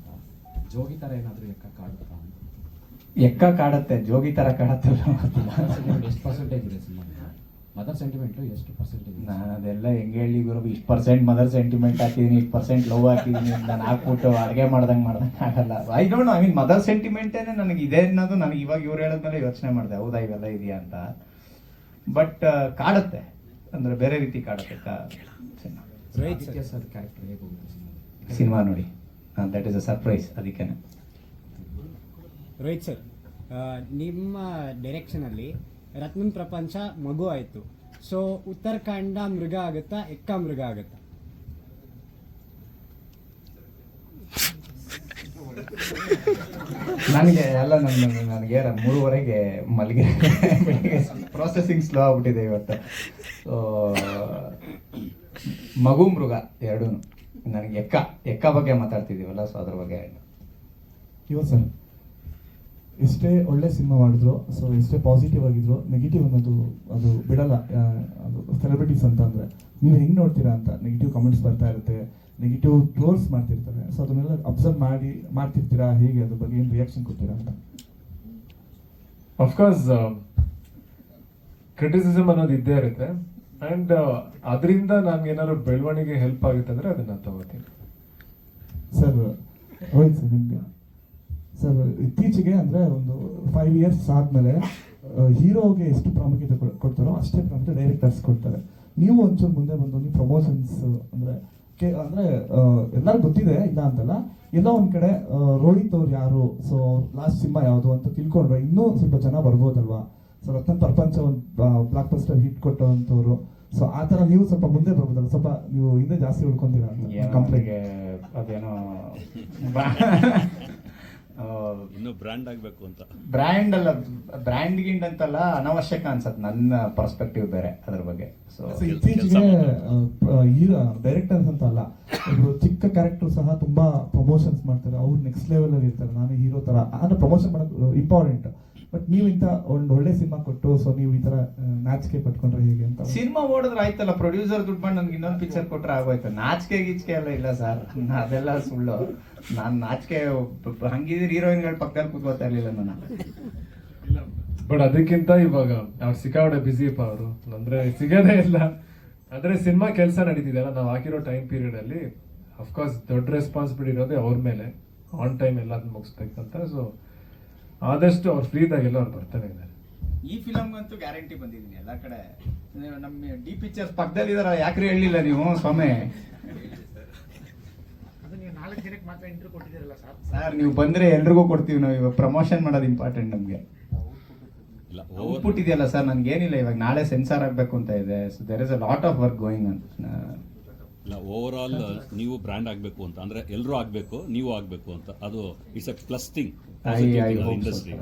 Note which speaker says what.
Speaker 1: ಅಂತ ಜೋಗಿ ಥರ ಏನಾದರೂ ಎಕ್ಕ ಕಾಡುತ್ತಾ ಅಂತ.
Speaker 2: ಎಕ್ಕ ಕಾಡತ್ತೆ ಜೋಗಿ ತರ ಕಾಡತ್ತೆ
Speaker 1: ಎಷ್ಟು ಪರ್ಸೆಂಟೇಜ್ ಇದೆ ಸಿನಿಮಾ? ಮದರ್ ಸೆಂಟಿಮೆಂಟು ಎಷ್ಟು ಪರ್ಸೆಂಟೇಜ್
Speaker 2: ನಾನು ಅದೆಲ್ಲ ಹೆಂಗೆ ಹೇಳಿ ಗುರು ಇಷ್ಟು ಪರ್ಸೆಂಟ್ ಮದರ್ ಸೆಂಟಿಮೆಂಟ್ ಹಾಕಿದೀನಿ ಇಷ್ಟು ಪರ್ಸೆಂಟ್ ಲವ್ ಹಾಕಿದೀನಿ ನಾನು ಹಾಕ್ಬಿಟ್ಟು ಅಡುಗೆ ಮಾಡ್ದಂಗೆ ಮಾಡ್ದಂಗೆ ಆಗಲ್ಲ. I don't I mean mother ಸೆಂಟಿಮೆಂಟೇನೆ ನನಗೆ ಇದೆ ಅನ್ನೋದು ನನಗೆ ಇವಾಗ ಇವ್ರು ಹೇಳಿದ್ಮೇಲೆ ಯೋಚನೆ ಮಾಡಿದೆ ಹೌದಾ ಇವೆಲ್ಲ ಇದೆಯಾ ಅಂತ. ಬಟ್ ಕಾಡುತ್ತೆ. ಅಂದ್ರೆ ಬೇರೆ ರೀತಿ ಕಾಡುತ್ತೆ ಸಿನಿಮಾ ನೋಡಿ. ದಟ್ ಇಸ್ ಅ ಸರ್ಪ್ರೈಸ್ ಅದಕ್ಕೇನೆ
Speaker 3: ರೋಹಿತ್ ಸರ್ ನಿಮ್ಮ ಡೈರೆಕ್ಷನಲ್ಲಿ ರತ್ನನ್ ಪ್ರಪಂಚ ಮಗು ಆಯಿತು. ಸೊ ಉತ್ತರಾಖಂಡ ಮೃಗ ಆಗುತ್ತಾ ಎಕ್ಕ ಮೃಗ ಆಗುತ್ತಾ?
Speaker 2: ನನಗೆ ಎಲ್ಲ ನನ್ನ ನನಗೆ ಮೂರುವರೆಗೆ ಮಲಗಿ ಪ್ರೊಸೆಸಿಂಗ್ ಸ್ಲೋ ಆಗ್ಬಿಟ್ಟಿದೆ ಇವತ್ತು. ಮಗು ಮೃಗ ಎರಡೂ ನನಗೆ ಎಕ್ಕ ಎಕ್ಕ ಬಗ್ಗೆ ಮಾತಾಡ್ತಿದ್ದೀವಲ್ಲ ಸೊ ಅದ್ರ ಬಗ್ಗೆ
Speaker 4: ಇವ ಸರ್ ಎಷ್ಟೇ ಒಳ್ಳೆ ಸಿನಿಮಾ ಮಾಡಿದ್ರು ಸೊ ಎಷ್ಟೇ ಪಾಸಿಟಿವ್ ಆಗಿದ್ರು ನೆಗೆಟಿವ್ ಅನ್ನೋದು ಅದು ಬಿಡಲ್ಲ ಆ, ಅದು ಸೆಲೆಬ್ರಿಟೀಸ್ ಅಂತ ಅಂದ್ರೆ. ನೀವು ಹೆಂಗೆ ನೋಡ್ತೀರಾ ಅಂತ ನೆಗೆಟಿವ್ ಕಮೆಂಟ್ಸ್ ಬರ್ತಾ ಇರುತ್ತೆ ನೆಗೆಟಿವ್ ಟ್ರೋಲ್ಸ್ ಮಾಡ್ತಿರ್ತಾರೆ ಸೊ ಅದನ್ನೆಲ್ಲ ಅಬ್ಸರ್ವ್ ಮಾಡಿ ಮಾಡ್ತಿರ್ತೀರಾ ಹೇಗೆ ಅದ್ರ ಬಗ್ಗೆ ಏನು ರಿಯಾಕ್ಷನ್ ಕೊಡ್ತೀರಾ ಅಂತ?
Speaker 5: ಅಫ್ಕೋರ್ಸ್ ಕ್ರಿಟಿಸಿಸಮ್ ಅನ್ನೋದು ಇದ್ದೇ ಇರುತ್ತೆ. ಅಂಡ್ ಅದರಿಂದ ನಮ್ಗೆ ಏನಾದ್ರು ಬೆಳವಣಿಗೆ ಹೆಲ್ಪ್ ಆಗುತ್ತೆ ಅಂದರೆ ಅದನ್ನು ತಗೋತೀನಿ.
Speaker 4: ಸರ್ ರೋಹಿತ್ ಸರ್ ನಿಮಗೆ. ಸರ್ ಇತ್ತೀಚೆಗೆ ಅಂದರೆ ಒಂದು ಫೈವ್ ಇಯರ್ಸ್ ಆದಮೇಲೆ ಹೀರೋಗೆ ಎಷ್ಟು ಪ್ರಾಮುಖ್ಯತೆ ಕೊಡ್- ಕೊಡ್ತಾರೋ ಅಷ್ಟೇ ಪ್ರಾಮುಖ್ಯತೆ ಡೈರೆಕ್ಟರ್ಸ್ ಕೊಡ್ತಾರೆ. ನೀವು ಒಂಚೂರು ಮುಂದೆ ಬಂದು ನೀವು ಪ್ರಮೋಷನ್ಸ್ ಅಂದರೆ, ಕೆ, ಅಂದರೆ ಎಲ್ಲರಿಗೂ ಗೊತ್ತಿದೆ, ಇಲ್ಲ ಅಂತಲ್ಲ, ಎಲ್ಲೋ ಒಂದು ಕಡೆ ರೋಹಿತ್ ಅವ್ರು ಯಾರು? ಸೊ ಲಾಸ್ಟ್ ಸಿನಿಮಾ ಯಾವುದು ಅಂತ ತಿಳ್ಕೊಂಡ್ರೆ ಇನ್ನೂ ಸ್ವಲ್ಪ ಜನ ಬರ್ಬೋದಲ್ವಾ? ಸೊ ರತ್ನ ಪ್ರಪಂಚ ಒಂದು ಬ್ಲಾಕ್ ಬಸ್ಟರ್ ಹಿಟ್ ಕೊಟ್ಟಂಥವ್ರು. ಸೊ ಆ ಥರ ನೀವು ಸ್ವಲ್ಪ ಮುಂದೆ ಬರ್ಬೋದಲ್ಲ. ಸ್ವಲ್ಪ ನೀವು ಹಿಂದೆ ಜಾಸ್ತಿ ಉಳ್ಕೊಂತೀರ
Speaker 2: ಕಂಪ್ನಿಗೆ ಅದೇನೋ
Speaker 6: ಇನ್ನೂ ಬ್ರ್ಯಾಂಡ್ ಆಗಬೇಕು ಅಂತ.
Speaker 2: ಬ್ರ್ಯಾಂಡ್ ಅಲ್ಲ ಬ್ರ್ಯಾಂಡ್ ಗಿಂಡ್ ಅಂತಲ್ಲ ಅನವಶ್ಯಕ ಅನ್ಸತ್ತೆ ನನ್ನ ಪರ್ಸ್ಪೆಕ್ಟಿವ್ ಬೇರೆ ಅದ್ರ ಬಗ್ಗೆ. ಸೊ
Speaker 4: ಸೊ ಇತ್ತೀಚೆಗೆ ಹೀರೋ ಡೈರೆಕ್ಟರ್ಸ್ ಅಂತ ಅಲ್ಲ ಒಬ್ರು ಚಿಕ್ಕ ಕ್ಯಾರೆಕ್ಟರ್ ಸಹ ತುಂಬಾ ಪ್ರಮೋಷನ್ಸ್ ಮಾಡ್ತಾರೆ. ಅವ್ರು ನೆಕ್ಸ್ಟ್ ಲೆವೆಲ್ ಅಲ್ಲಿ ಇರ್ತಾರೆ. ನಾನು ಹೀರೋ ತರ ಅಂದ್ರೆ ಪ್ರಮೋಷನ್ ಮಾಡೋದು ಇಂಪಾರ್ಟೆಂಟ್ ಬಟ್ ನೀವು ಇಂಥ ಒಂದು ಒಳ್ಳೆ ಸಿನಿಮಾ ಕೊಟ್ಟು ಸೊ ನೀವು ಈ ತರ ನಾಚಿಕೆ ಪಟ್ಕೊಂಡ್ರೆ ಹೇಗೆ ಅಂತ
Speaker 2: ಸಿನಿಮಾ ಓಡಿದ್ರೆ ಆಯ್ತಲ್ಲ ಪ್ರೊಡ್ಯೂಸರ್ ದುಡ್ಡು ಮಾಡಿ ನನ್ಗೆ ಇನ್ನೊಂದು ಪಿಕ್ಚರ್ ಕೊಟ್ರೆ ಆಗೋಯ್ತು. ನಾಚಿಕೆ ಗೀಚಿಕೆ ಎಲ್ಲ ಇಲ್ಲ ಸರ್. ಅದೆಲ್ಲ ಸುಳ್ಳು. ನಾನು ನಾಚಿಕೆ ಹಂಗಿದ್ರೆ ಹೀರೋಯಿನ್ಗಳ ಪಕ್ಕದಲ್ಲಿ ಕೂತ್ಕೋತಾ ಇರಲಿಲ್ಲ ನಾನು.
Speaker 5: ಬಟ್ ಅದಕ್ಕಿಂತ ಇವಾಗ ಅವ್ರು ಸಿಕ್ಕಾಪಟ್ಟೆ ಬಿಸಿ ಅಪ್ಪ ಅವರು. ಅಂದ್ರೆ ಸಿಗೋದೇ ಇಲ್ಲ. ಅಂದ್ರೆ ಸಿನಿಮಾ ಕೆಲಸ ನಡೀತಿದೆಯಲ್ಲ ನಾವು ಹಾಕಿರೋ ಟೈಮ್ ಪೀರಿಯಡ್ ಅಲ್ಲಿ ಅಫ್ಕೋರ್ಸ್ ದೊಡ್ಡ ರೆಸ್ಪಾನ್ಸಿಬಿಲಿಟಿ ಇರೋದೇ ಅವ್ರ ಮೇಲೆ. ಆನ್ ಟೈಮ್ ಎಲ್ಲ ಮುಗಿಸ್ಬೇಕಂತ ಸೊ ಆದಷ್ಟು ಅವ್ರು ಫ್ರೀ ಇದ್ದಾಗೆಲ್ಲ ಅವ್ರು ಬರ್ತಾನೆ ಇದ್ದಾರೆ.
Speaker 2: ಈ ಫಿಲಮ್ಗಂತೂ ಗ್ಯಾರಂಟಿ ಬಂದಿದ್ದೀನಿ ಎಲ್ಲ ಕಡೆ. ನಮ್ಮ ಡಿ ಪಿಕ್ಚರ್ಸ್ ಪಕ್ಕದಲ್ಲಿ ಇದಾರ ಯಾಕ್ರಿ ಹೇಳಿಲ್ಲ ನೀವು ಸ್ವಾಮಿ? ಸರ್ ನೀವು ಬಂದ್ರೆ ಎಲ್ರಿಗೂ ಕೊಡ್ತೀವಿ ನಾವು ಇವಾಗ ಪ್ರಮೋಷನ್ ಮಾಡೋದು ಇಂಪಾರ್ಟೆಂಟ್ ನಮಗೆ.
Speaker 6: ಇಲ್ಲ
Speaker 2: ಔಟ್ಪುಟ್ ಇದೆಯಲ್ಲ ಸರ್ ನನ್ಗೆ ಏನಿಲ್ಲ ಇವಾಗ ನಾಳೆ ಸೆನ್ಸಾರ್ ಆಗಬೇಕು ಅಂತ ಇದೆ so there is a lot of work going ಅಂತ
Speaker 6: ಇಲ್ಲ ಓವರ್ ಆಲ್ ನೀವು ಬ್ರ್ಯಾಂಡ್ ಆಗಬೇಕು ಅಂತ. ಅಂದ್ರೆ ಎಲ್ಲರೂ ಆಗಬೇಕು ನೀವು ಆಗಬೇಕು ಅಂತ. ಅದು it's a plus thing industry